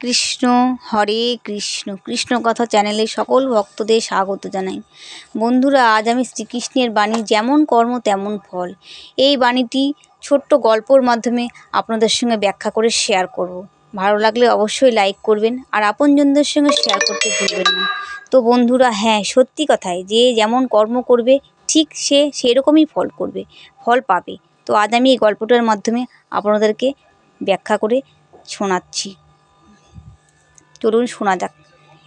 কৃষ্ণ হরে কৃষ্ণ। কৃষ্ণ কথা চ্যানেলে সকল ভক্তদের স্বাগত জানাই। বন্ধুরা, আজ আমি শ্রীকৃষ্ণের বাণী যেমন কর্ম, তেমন ফল। এই বাণীটি ছোট্ট গল্পর মাধ্যমে আপনাদের সঙ্গে ব্যাখ্যা করে শেয়ার করব। ভালো লাগলে অবশ্যই লাইক করবেন আর আপনজনদের সঙ্গে শেয়ার করতে ভুলবেন না। তো বন্ধুরা হ্যাঁ সত্যি কথাই, যে যেমন কর্ম করবে, ঠিক সে সেরকমই ফল করবে, ফল পাবে। তো আজ আমি এই গল্পটার মাধ্যমে আপনাদেরকে ব্যাখ্যা করে শোনাচ্ছি। চলুন শোনা যাক।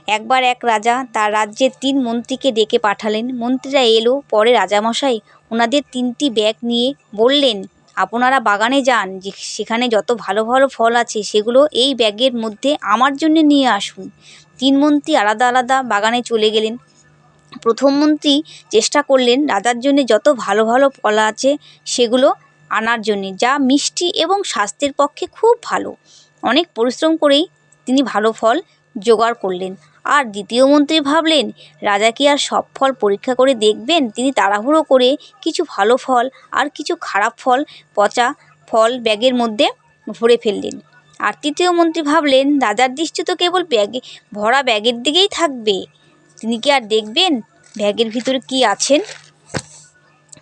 একবার এক রাজা তার রাজ্যের তিন মন্ত্রীকে ডেকে পাঠালেন। মন্ত্রীরা এলো। পরে রাজামশাই ওনাদের তিনটি ব্যাগ নিয়ে বললেন, আপনারা বাগানে যান। যে সেখানে যত ভালো ভালো ফল আছে, সেগুলো এই ব্যাগের মধ্যে আমার জন্য নিয়ে আসুন। তিন মন্ত্রী আলাদা আলাদা বাগানে চলে গেলেন। প্রথম মন্ত্রী চেষ্টা করলেন রাজার জন্য যত ভালো ভালো ফল আছে, সেগুলো আনার জন্যে, যা মিষ্টি এবং স্বাস্থ্যের পক্ষে খুব ভালো। অনেক পরিশ্রম করেই তিনি ভালো ফল জোগাড় করলেন। আর দ্বিতীয় মন্ত্রী ভাবলেন, রাজা কি আর সব ফল পরীক্ষা করে দেখবেন? তিনি তাড়াহুড়ো করে কিছু ভালো ফল আর কিছু খারাপ ফল, পচা ফল ব্যাগের মধ্যে ভরে ফেললেন। আর তৃতীয় মন্ত্রী ভাবলেন, রাজার দৃষ্টি তো কেবল ব্যাগে, ভরা ব্যাগের দিকেই থাকবে। তিনি কি আর দেখবেন ব্যাগের ভিতরে কি আছেন?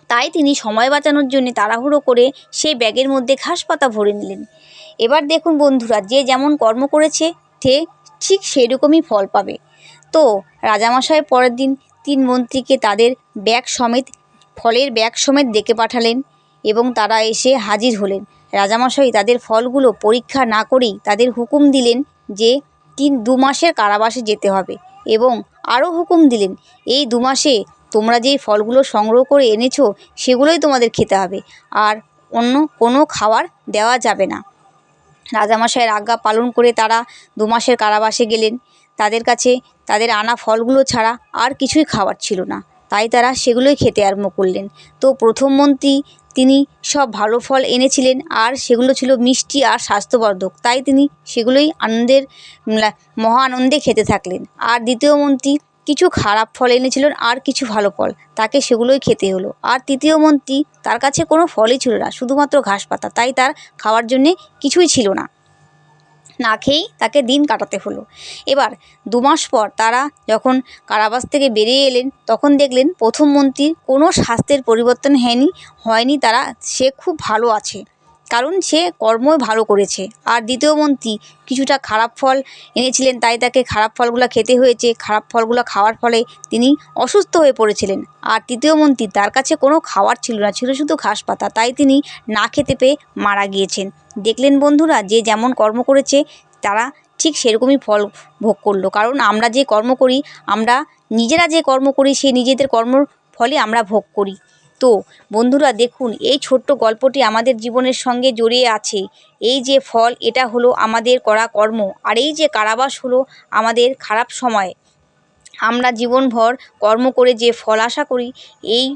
তাই তিনি সময় বাঁচানোর জন্য তাড়াহুড়ো করে সেই ব্যাগের মধ্যে ঘাস পাতা ভরে নিলেন। এবার দেখুন বন্ধুরা, যে যেমন কর্ম করেছে ঠিক সেরকমই ফল পাবে। তো রাজামশাই পরের দিন তিন মন্ত্রীকে তাদের ব্যাগ সমেত, ফলের ব্যাগ সমেত ডেকে পাঠালেন এবং তারা এসে হাজির হলেন। রাজামশাই তাদের ফলগুলো পরীক্ষা না করেই তাদের হুকুম দিলেন যে তিন দু মাসের কারাবাসে যেতে হবে এবং আরও হুকুম দিলেন, এই দু মাসে তোমরা যেই ফলগুলো সংগ্রহ করে এনেছো, সেগুলোই তোমাদের খেতে হবে। আর অন্য কোনো খাবার দেওয়া যাবে না। রাজামশাইয়ের আজ্ঞা পালন করে তারা দু মাসের কারাবাসে গেলেন। তাদের কাছে তাদের আনা ফলগুলো ছাড়া আর কিছুই খাওয়ার ছিল না। তাই তারা সেগুলোই খেতে আরম্ভ করলেন। তো প্রথম মন্ত্রী তিনি সব ভালো ফল এনেছিলেন আর সেগুলো ছিল মিষ্টি আর স্বাস্থ্যবর্ধক। তাই তিনি সেগুলোই আনন্দের মহা আনন্দে খেতে থাকলেন। আর দ্বিতীয় মন্ত্রী কিছু খারাপ ফল এনেছিলেন আর কিছু ভালো ফল। তাকে সেগুলোই খেতে হলো। আর তৃতীয় মন্ত্রী, তার কাছে কোনো ফলই ছিল না, শুধুমাত্র ঘাস পাতা। তাই তার খাওয়ার জন্যে কিছুই ছিল না। না খেয়েই তাকে দিন কাটাতে হলো। এবার দু মাস পর তারা যখন কারাবাস থেকে বেরিয়ে এলেন, তখন দেখলেন প্রথম মন্ত্রীর কোনো স্বাস্থ্যের পরিবর্তন হয়নি হয়নি তারা, সে খুব ভালো আছে। কারণ সে কর্মই ভালো করেছে। আর দ্বিতীয় মন্ত্রী কিছুটা খারাপ ফল এনেছিলেন, তাই তাকে খারাপ ফলগুলো খেতে হয়েছে। খারাপ ফলগুলো খাওয়ার ফলে তিনি অসুস্থ হয়ে পড়েছিলেন। আর তৃতীয় মন্ত্রী তার কাছে কোনো খাওয়ার ছিল না, ছিল শুধু ঘাস পাতা, তাই তিনি না খেতে পেয়ে মারা গিয়েছেন। দেখলেন বন্ধুরা, যে যেমন কর্ম করেছে, তারা ঠিক সেরকমই ফল ভোগ করল। কারণ আমরা যে কর্ম করি, আমরা নিজেরা যে কর্ম করি সেই নিজেদের কর্মর ফলই আমরা ভোগ করি। তো, বন্ধুরা দেখুন, এই ছোট্ট গল্পটি আমাদের জীবনের সঙ্গে জড়িয়ে আছে। এই যে ফল, এটা হলো আমাদের করা কর্ম, আর এই যে কারাবাস হলো আমাদের খারাপ সময়। আমরা জীবনভর কর্ম করে যে ফল আশা করি, এই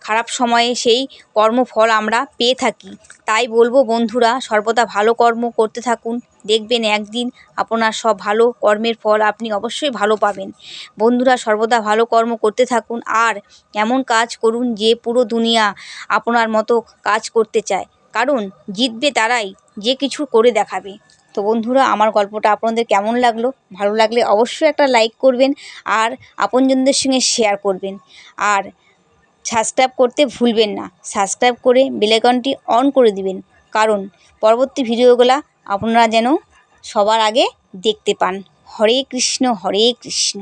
খারাপ সময়ে সেই কর্মফল আমরা পেয়ে থাকি। তাই বলব বন্ধুরা, সর্বদা ভালো কর্ম করতে থাকুন। দেখবেন একদিন আপনার সব ভালো কর্মের ফল আপনি অবশ্যই ভালো পাবেন। বন্ধুরা, সর্বদা ভালো কর্ম করতে থাকুন আর এমন কাজ করুন যে পুরো দুনিয়া আপনার মতো কাজ করতে চায়। কারণ জিতবে তারাই, যে কিছু করে দেখাবে। তো বন্ধুরা, আমার গল্পটা আপনাদের কেমন লাগল? ভালো লাগলে অবশ্যই একটা লাইক করবেন আর আপনজনদের সঙ্গে শেয়ার করবেন। আর সাবস্ক্রাইব করতে ভুলবেন না। সাবস্ক্রাইব করে বেলাইকনটি অন করে দিবেন। কারণ পরবর্তী ভিডিওগুলো আপনারা যেন সবার আগে দেখতে পান। হরে কৃষ্ণ হরে কৃষ্ণ।